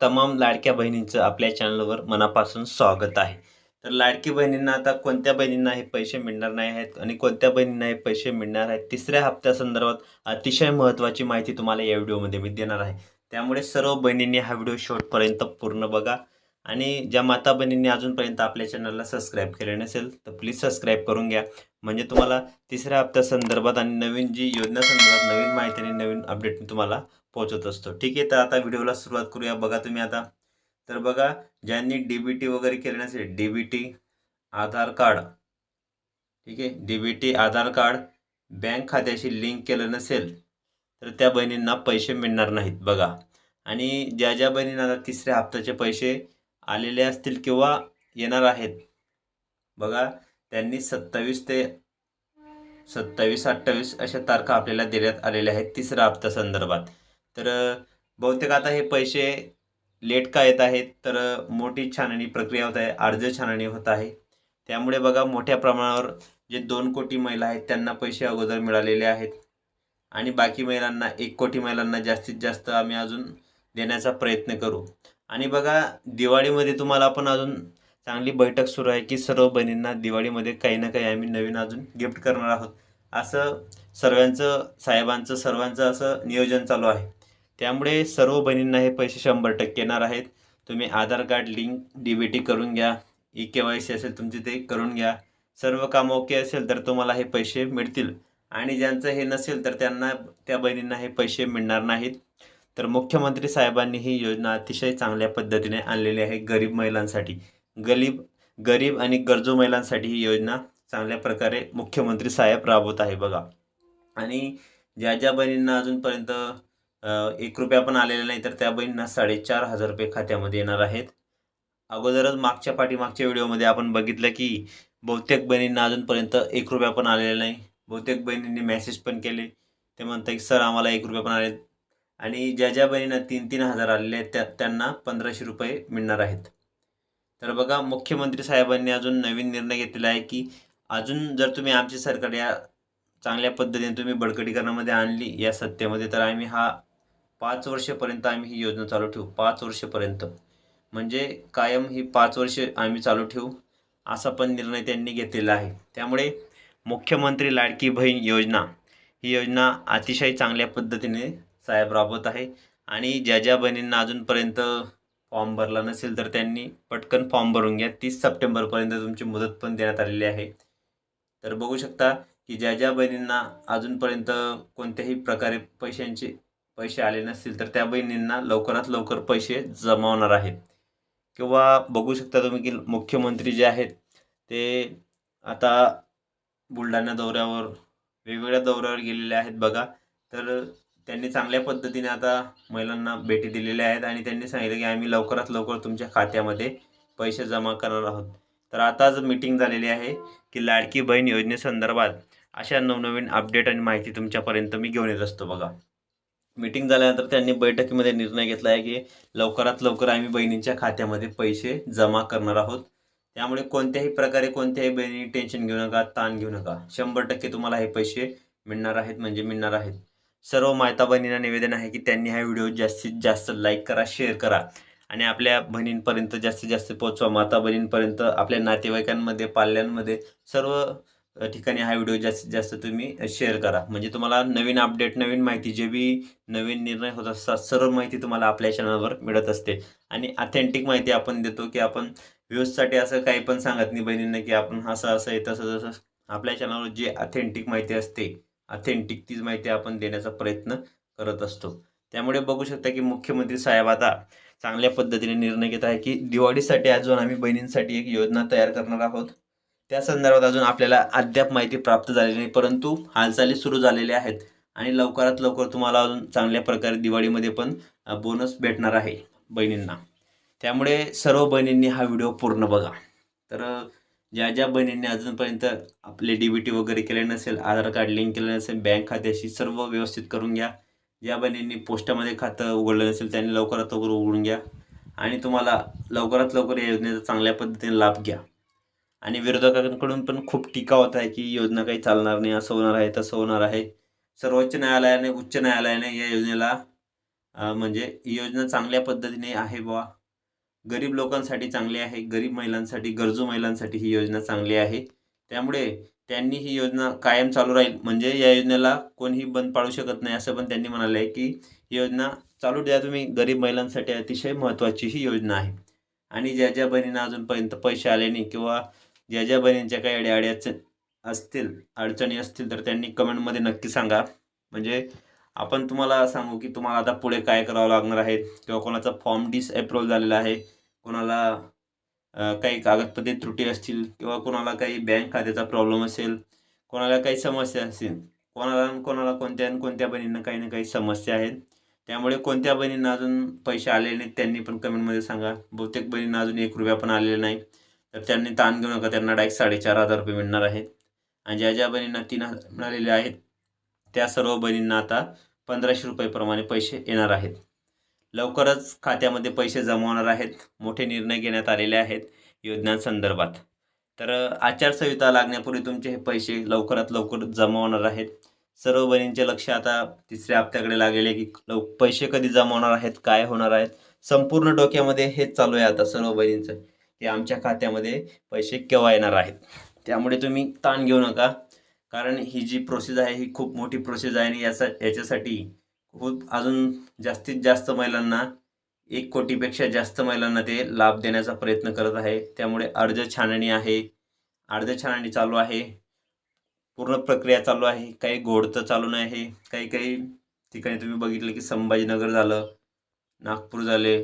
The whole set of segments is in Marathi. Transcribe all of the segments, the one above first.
तमाम लाडक्या बहिणींचं आपल्या चॅनलवर मनापासून स्वागत आहे. तर लाडकी बहिणींना आता कोणत्या बहिणींना हे पैसे मिळणार नाही आहेत आणि कोणत्या बहिणींना हे पैसे मिळणार आहेत? तिसऱ्या हप्त्यासंदर्भात अतिशय महत्त्वाची माहिती तुम्हाला या व्हिडिओमध्ये मी देणार आहे. त्यामुळे सर्व बहिणींनी हा व्हिडिओ शेवटपर्यंत पूर्ण बघा. आणि ज्या माता बहिणींनी अजूनपर्यंत आपल्या चॅनलला सबस्क्राईब केले नसेल तर प्लीज सबस्क्राईब करून घ्या. म्हणजे तुम्हाला तिसऱ्या हप्त्यासंदर्भात आणि नवीन जी योजना संदर्भात नवीन माहिती आणि नवीन अपडेट मी तुम्हाला पोहोचत असतो. ठीक आहे तर आता व्हिडिओला सुरुवात करूया. बघा तुम्ही आता. तर बघा ज्यांनी डी बी टी वगैरे केले नसेल D B T Aadhaar card. ठीक आहे D B T Aadhaar card bank खात्याशी लिंक केलं नसेल तर त्या बहिणींना पैसे मिळणार नाहीत. बघा. आणि ज्या ज्या बहिणींना आता तिसऱ्या हप्त्याचे पैसे आलेले असतील किंवा येणार आहेत बघा त्यांनी सत्तावीस ते सत्तावीस अठ्ठावीस अशा तारखा आपल्याला देण्यात आलेल्या आहेत तिसऱ्या हप्त्या संदर्भात. तर बहुतेक आता हे पैसे लेट का येत आहेत तर मोठी छाननी प्रक्रिया होत आहे अर्ज छाननी होत आहे. त्यामुळे बघा मोठ्या प्रमाणावर जे दोन कोटी महिला आहेत त्यांना पैसे अगोदर मिळालेले आहेत. आणि बाकी महिलांना एक कोटी महिलांना जास्तीत जास्त आम्ही अजून देण्याचा प्रयत्न करू. आणि बघा दिवाळीमध्ये तुम्हाला पण अजून चांगली बैठक सुरू आहे की सर्व बहिणींना दिवाळीमध्ये काही ना काही आम्ही नवीन अजून गिफ्ट करणार आहोत. असं सर्वांचं साहेबांचं सर्वांचं असं नियोजन चालू आहे. त्यामुळे सर्व बहिणींना हे पैसे शंभर टक्के येणार आहेत. तुम्ही Aadhaar card link D B T करून घ्या. ई के वाय सी असेल तुमचे ते करून घ्या. सर्व काम ओके असेल तर तुम्हाला हे पैसे मिळतील. आणि ज्यांचं हे नसेल तर त्यांना त्या बहिणींना हे पैसे मिळणार नाहीत. तर मुख्यमंत्री साहेबांनी ही योजना अतिशय चांगल्या पद्धतीने आणलेली आहे गरीब महिलांसाठी. गरीब गरीब आणि गरजू महिलांसाठी ही योजना चांगल्या प्रकारे मुख्यमंत्री साहेब राबवत आहे बघा. आणि ज्या ज्या बहिणींना अजूनपर्यंत एक रुपया पण आलेला नाही तर त्या बहिणींना साडेचार हजार रुपये खात्यामध्ये येणार आहेत. अगोदरच मागच्या पाठीमागच्या व्हिडिओमध्ये आपण बघितलं की बहुतेक बहिणींना अजूनपर्यंत एक रुपया पण आलेला नाही. बहुतेक बहिणींनी मेसेज पण केले. ते म्हणतात की सर आम्हाला एक रुपया पण आले आणि ज्या ज्या बहिणींना तीन तीन हजार आलेले आहेत त्या त्यांना पंधराशे रुपये मिळणार आहेत. तर बघा मुख्यमंत्री साहेबांनी अजून नवीन निर्णय घेतलेला आहे की अजून जर तुम्ही आमची सरकार या चांगल्या पद्धतीने तुम्ही बळकटीकरणामध्ये आणली या सत्तेमध्ये तर आम्ही हा पाच वर्षपर्यंत आम्ही ही योजना चालू ठेवू. पाच वर्षपर्यंत. म्हणजे कायम ही पाच वर्षे आम्ही चालू ठेवू असा पण निर्णय त्यांनी घेतलेला आहे. त्यामुळे मुख्यमंत्री लाडकी बहीण योजना ही योजना अतिशय चांगल्या पद्धतीने साहेब राबवत आहे. आणि ज्या ज्या बहिणींना अजूनपर्यंत फॉर्म भरला नसेल तर त्यांनी पटकन फॉर्म भरून घ्या. तीस सप्टेंबरपर्यंत तुमची मुदत पण देण्यात आलेली आहे. तर बघू शकता की ज्या ज्या बहिणींना अजूनपर्यंत कोणत्याही प्रकारे पैशांची पैसे आले नसतील तर त्या बहिणींना लवकरात लवकर पैसे जमावणार आहेत. किंवा बघू शकता तुम्ही की मुख्यमंत्री जे आहेत ते आता बुलढाणा दौऱ्यावर वेगवेगळ्या दौऱ्यावर गेलेले आहेत बघा. तर त्यांनी चांगल्या पद्धतीने आता महिलांना भेटी दिलेल्या आहेत आणि त्यांनी सांगितलं की आम्ही लवकरात लवकर तुमच्या खात्यामध्ये पैसे जमा करणार आहोत. तर आताच मीटिंग झालेली आहे की लाडकी बहीण योजनेसंदर्भात अशा नवनवीन अपडेट आणि माहिती तुमच्यापर्यंत मी घेऊन येत असतो बघा. मीटिंग झाल्यानंतर त्यांनी बैठकीमध्ये निर्णय घेतला आहे की लवकरात लवकर आम्ही बहिणींच्या खात्यामध्ये पैसे जमा करणार आहोत. त्यामुळे कोणत्याही प्रकारे कोणत्याही बहिणी टेन्शन घेऊ नका ताण घेऊ नका. शंभर टक्के तुम्हाला हे पैसे मिळणार आहेत म्हणजे मिळणार आहेत. सर्व माता बहिणींना निवेदन आहे की त्यांनी हा व्हिडिओ जास्तीत जास्त लाईक करा शेअर करा. आणि आपल्या बहिणींपर्यंत जास्तीत जास्त पोचवा माता बहिणींपर्यंत आपल्या नातेवाईकांमध्ये पाल्यांमध्ये सर्व ठिकाणी हा व्हिडिओ जास्तीत जास्त तुम्ही शेअर करा. म्हणजे तुम्हाला नवीन अपडेट नवीन माहिती जे बी नवीन निर्णय होत असतात सर्व माहिती तुम्हाला आपल्या चॅनलवर मिळत असते. आणि ऑथेंटिक माहिती आपण देतो की आपण व्ह्यूजसाठी असं काही पण सांगत नाही बहिणींना की आपण असं असं आहे तसं तसं. आपल्या चॅनलवर जे ऑथेंटिक माहिती असते ऑथेंटिक तीच माहिती आपण देण्याचा प्रयत्न करत असतो. त्यामुळे बघू शकता की मुख्यमंत्री साहेब आता चांगल्या पद्धतीने निर्णय घेत आहे की दिवाळीसाठी अजून आम्ही बहिणींसाठी एक योजना तयार करणार आहोत. त्या संदर्भात अजून आपल्याला अद्याप माहिती प्राप्त झालेली नाही परंतु हालचाली सुरू झालेल्या आहेत आणि लवकरात लवकर तुम्हाला अजून चांगल्या प्रकारे दिवाळीमध्ये पण बोनस भेटणार आहे बहिणींना. त्यामुळे सर्व बहिणींनी हा व्हिडिओ पूर्ण बघा. तर ज्या ज्या बहिणींनी अजूनपर्यंत आपले डी बी टी वगैरे केले नसेल आधार कार्ड लिंक केलं नसेल बँक खात्याशी सर्व व्यवस्थित करून घ्या. ज्या बहिणींनी पोस्टामध्ये खातं उघडलं नसेल त्यांनी लवकरात लवकर उघडून घ्या. आणि तुम्हाला लवकरात लवकर या योजनेचा चांगल्या पद्धतीने लाभ घ्या. आणि विरोधकांकडून पण खूप टीका होत आहे की योजना काही चालणार नाही असं होणार आहे तसं होणार आहे. सर्वोच्च न्यायालयाने उच्च न्यायालयाने या योजनेला म्हणजे ही योजना चांगल्या पद्धतीने आहे बुवा. गरीब लोकांसाठी चांगली आहे गरीब महिलांसाठी गरजू महिलांसाठी ही योजना चांगली आहे. त्यामुळे त्यांनी ही योजना कायम चालू राहील. म्हणजे या योजनेला कोणीही बंद पाडू शकत नाही असं पण त्यांनी म्हणाले आहे की ही योजना चालू द्या तुम्ही. गरीब महिलांसाठी अतिशय महत्त्वाची ही योजना आहे. आणि ज्या ज्या बहिणींना अजूनपर्यंत पैसे आले नाही किंवा ज्या ज्या बहिणींच्या काही अडीअडचण असतील अडचणी असतील तर त्यांनी कमेंटमध्ये नक्की सांगा. म्हणजे आपण तुम्हाला सांगू की तुम्हाला आता पुढे काय करावं लागणार आहे किंवा कोणाचा फॉर्म डिसअप्रूव्ह झालेला आहे कोणाला काही कागदपत्रे त्रुटी असतील किंवा कोणाला काही बँक खात्याचा प्रॉब्लेम असेल कोणाला काही समस्या असतील कोणाला कोणाला कोणत्या कोणत्या बहिणींना काही ना काही समस्या आहेत. त्यामुळे कोणत्या बहिणींना अजून पैसे आलेले नाहीत त्यांनी पण कमेंटमध्ये सांगा. बहुतेक बहिणींना अजून एक रुपया पण आलेला नाही. तर त्यांनी ताण घेऊ नका त्यांना डायरेक्ट साडेचार हजार रुपये मिळणार आहेत. आणि ज्या ज्या बहिणींना तीन हजार मिळालेले आहेत त्या सर्व बहिणींना आता पंधराशे रुपयेप्रमाणे पैसे येणार आहेत. लवकरच खात्यामध्ये पैसे जमा होणार आहेत. मोठे निर्णय घेण्यात आलेले आहेत योजनांसंदर्भात तर आचारसंहिता लागण्यापूर्वी तुमचे हे पैसे लवकरात लवकर जमा होणार आहेत. सर्व बहिणींचे लक्ष आता तिसऱ्या हप्त्याकडे लागलेले आहे की लव पैसे कधी जमा होणार आहेत काय होणार आहेत? संपूर्ण डोक्यामध्ये हेच चालू आहे आता सर्व बहिणींचं. ते आमच्या खात्यामध्ये पैसे केव्हा येणार आहेत? त्यामुळे तुम्ही ताण घेऊ नका. कारण ही जी प्रोसेस आहे ही खूप मोठी प्रोसेस आहे आणि याचा याच्यासाठी खूप अजून जास्तीत जास्त महिलांना एक कोटीपेक्षा जास्त महिलांना ते लाभ देण्याचा प्रयत्न करत आहे. त्यामुळे अर्ज छाननी आहे अर्ज छाननी चालू आहे. पूर्ण प्रक्रिया चालू आहे. काही घोडतं चालू नाही आहे. काही काही ठिकाणी तुम्ही बघितलं की संभाजीनगर झालं नागपूर झाले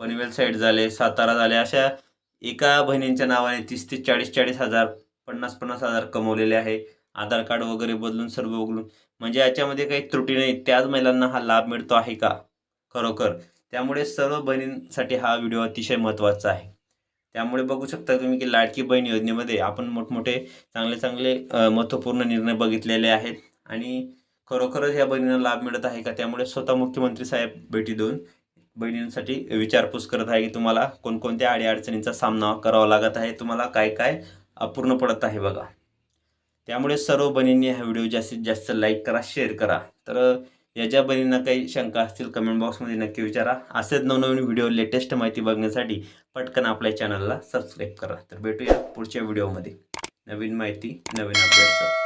पनवेल साईड झाले सातारा झाले अशा एका बहिणींच्या नावाने तीस ते चाळीस चाळीस हजार पन्नास पन्नास हजार कमवलेले आहे. आधार कार्ड वगैरे बदलून सर्व बदलून. म्हणजे याच्यामध्ये काही त्रुटी नाही. त्याच महिलांना हा लाभ मिळतो आहे का? खरोखर. त्यामुळे सर्व बहिणींसाठी हा व्हिडिओ अतिशय महत्त्वाचा आहे. त्यामुळे बघू शकता तुम्ही की लाडकी बहीण योजनेमध्ये आपण मोठमोठे चांगले चांगले महत्त्वपूर्ण निर्णय बघितलेले आहेत. आणि खरोखरच या बहिणींना लाभ मिळत आहे का? त्यामुळे स्वतः मुख्यमंत्री साहेब भेटी देऊन बहिणींसाठी विचारपूस करत आहे की तुम्हाला कोणकोणत्या अडीअडचणींचा सामना करावा लागत आहे तुम्हाला काय काय अपूर्ण पडत आहे बघा. त्यामुळे सर्व बहिणींनी हा व्हिडिओ जास्तीत जास्त लाईक करा शेअर करा. तर या ज्या बहिणींना काही शंका असतील कमेंट बॉक्समध्ये नक्की विचारा. असेच नवनवीन व्हिडिओ लेटेस्ट माहिती बघण्यासाठी पटकन आपल्या चॅनलला सबस्क्राईब करा. तर भेटूया पुढच्या व्हिडिओमध्ये. नवीन माहिती नवीन अपडेट्स